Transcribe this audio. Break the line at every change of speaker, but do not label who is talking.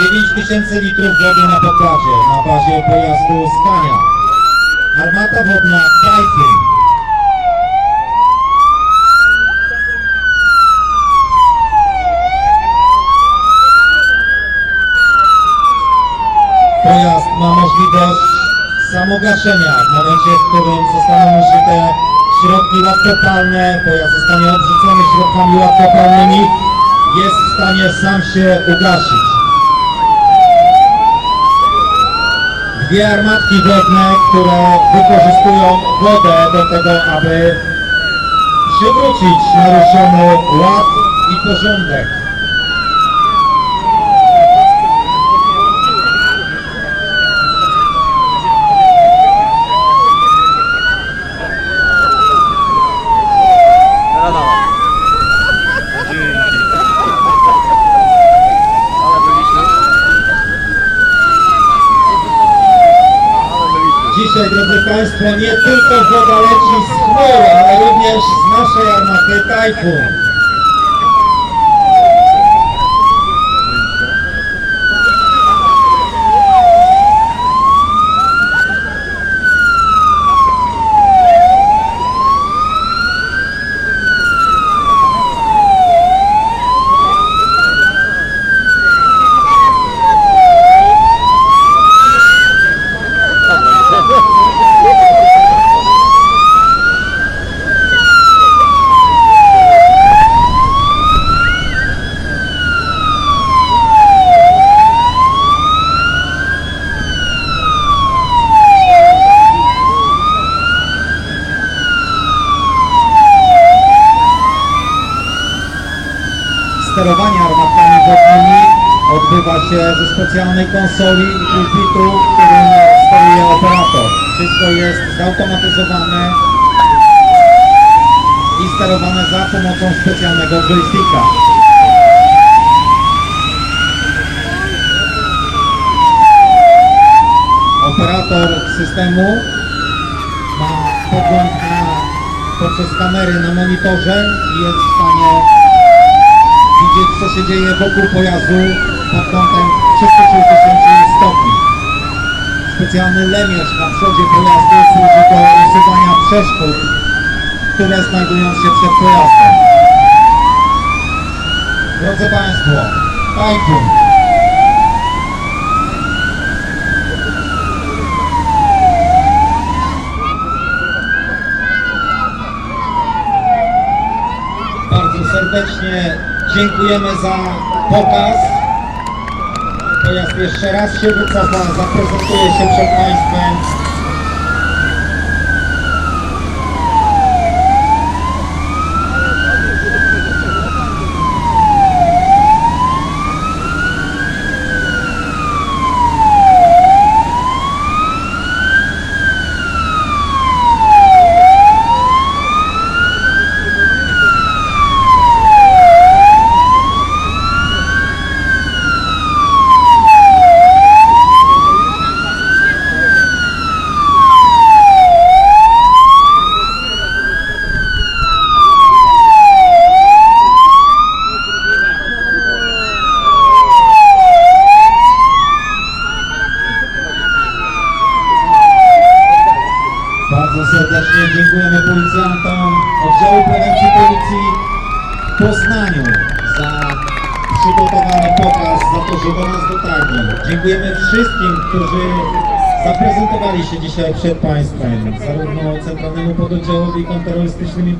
9000 litrów wody na pokładzie na bazie pojazdu Scania. Armata wodna Typhoon. Pojazd ma możliwość samogaszenia w momencie, w którym zostaną użyte środki łatwopalne, pojazd zostanie odrzucony środkami łatwopalnymi, jest w stanie sam się ugasić. Dwie armatki wodne, które wykorzystują wodę do tego, aby przywrócić naruszony ład i porządek. Dzisiaj, drodzy Państwo, nie tylko woda leci z chmur, ale również z naszej armaty Tajfun. Sterowanie armatkami wodnymi odbywa się ze specjalnej konsoli i pulpitu, którym steruje operator. Wszystko jest zautomatyzowane i sterowane za pomocą specjalnego joysticka. Operator systemu ma pogląd na, poprzez kamery na monitorze i jest w stanie widzieć co się dzieje wokół pojazdu pod kątem 360 stopni. Specjalny lemierz na przodzie pojazdu służy do usuwania przeszkód, które znajdują się przed pojazdem. Drodzy Państwo, Typhoon Bardzo serdecznie dziękujemy za pokaz. Pojazd jeszcze raz się wycofa, zaprezentuje się przed Państwem. Bardzo serdecznie dziękujemy policjantom oddziału prewencji policji w Poznaniu za przygotowany pokaz, za to, że do nas dotarli. Dziękujemy wszystkim, którzy zaprezentowali się dzisiaj przed Państwem, zarówno Centralnemu Pododdziałowi kontrterrorystycznemu